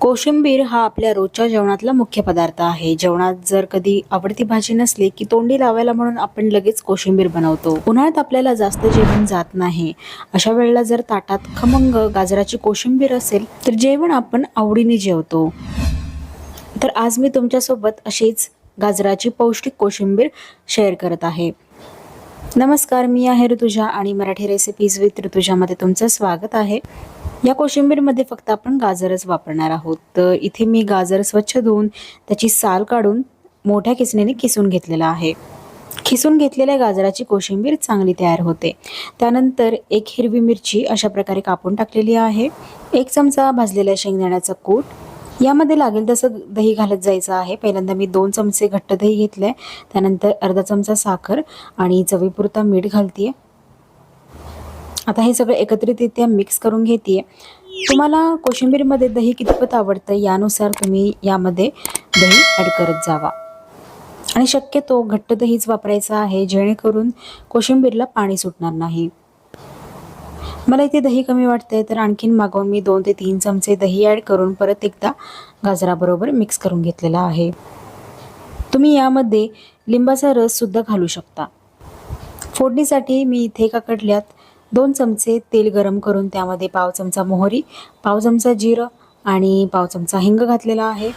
कोशिंबीर हा आपल्या रोजच्या जेवणातला मुख्य पदार्थ आहे. जेवणात जर कधी आवडती भाजी नसली की तोंडी लावायला म्हणून आपण लगेच कोशिंबीर बनवतो. उन्हाळ्यात आपल्याला जास्त जेवण जात नाही. अशा वेळेला जर ताटात खमंग गाजराची कोशिंबीर असेल तर जेवण आपण आवडीने जेवतो. तर आज मी तुमच्यासोबत अशीच गाजराची पौष्टिक कोशिंबीर शेअर करत आहे. नमस्कार मी आहे ऋतुजा आणि मराठी रेसिपीज विथ ऋतुजामध्ये तुमचं स्वागत आहे. या कोशिंबीरमध्ये फक्त आपण गाजरच वापरणार आहोत. तर इथे मी गाजर स्वच्छ धुवून त्याची साल काढून मोठ्या किसणीने किसून घेतलेला आहे. खिसून घेतलेल्या गाजराची कोशिंबीर चांगली तयार होते. त्यानंतर एक हिरवी मिरची अशा प्रकारे कापून टाकलेली आहे. एक चमचा भाजलेल्या शेंगदाण्याचा कूट. यामध्ये लागेल तसं दही घालत जायचं आहे. पहिल्यांदा मी दोन चमचे घट्ट दही घेतलं आहे त्यानंतर अर्धा चमचा साखर आणि चवीपुरता मीठ घालते आता हे सगळं एकत्रितरित्या मिक्स करून घेते तुम्हाला कोशिंबीरमध्ये दही कितपत आवडतं? यानुसार तुम्ही यामध्ये दही ॲड करत जावा. आणि शक्यतो घट्ट दहीच वापरायचं आहे जेणेकरून कोशिंबीरला पाणी सुटणार नाही. मला इथे दही कमी वाटते तर आणखीन मागवून मी दोन ते तीन चमचे दही ॲड करून परत एकदा गाजराबरोबर मिक्स करून घेतलेला आहे. तुम्ही यामध्ये लिंबाचा रससुद्धा घालू शकता. फोडणीसाठी मी इथे एका कडल्यात दोन चमचे तेल गरम करून त्यामध्ये पाव चमचा मोहरी पाव चमचा जिरं आणि पाव चमचा हिंग घातलेला आहे.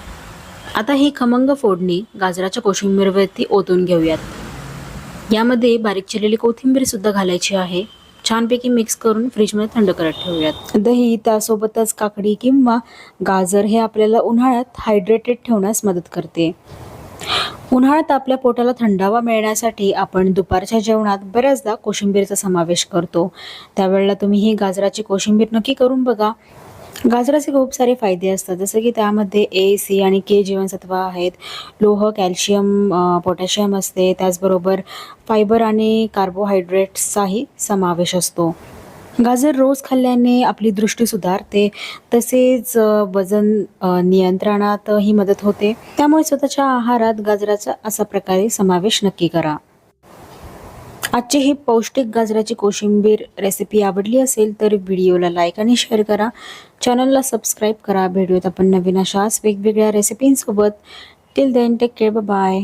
आता ही खमंग फोडणी गाजराच्या कोशिंबीरवरती ओतून घेऊयात. यामध्ये बारीक चिरलेली कोथिंबीरसुद्धा घालायची आहे. छानपैकी मिक्स करून फ्रीजमध्ये थंड करत ठेवूयात. दही त्यासोबतच काकडी किंवा गाजर हे आपल्याला उन्हाळ्यात हायड्रेटेड ठेवण्यास मदत करते. उन्हाळ्यात आपल्या पोटाला थंडावा मिळण्यासाठी आपण दुपारच्या जेवणात बऱ्याचदा कोशिंबीरचा समावेश करतो. त्यावेळेला तुम्ही ही गाजराची कोशिंबीर नक्की करून बघा. गाजराचे खूप सारे फायदे असतात जसं की त्यामध्ये ए सी आणि के जीवनसत्व आहेत. लोह कॅल्शियम पोटॅशियम असते. त्याचबरोबर फायबर आणि कार्बोहायड्रेट्सचाही समावेश असतो. गाजर रोज खाल्ल्याने आपली दृष्टी सुधारते तसेच वजन नियंत्रणातही मदत होते. त्यामुळे स्वतःच्या आहारात गाजराचा असा प्रकारे समावेश नक्की करा. आजची ही पौष्टिक गाजराची कोशिंबीर रेसिपी आवडली असेल तर व्हिडिओला लाईक आणि शेअर करा. चॅनलला सबस्क्राईब करा. भेटूयात आपण नवीन अशाच वेगवेगळ्या रेसिपींसोबत till then take care bye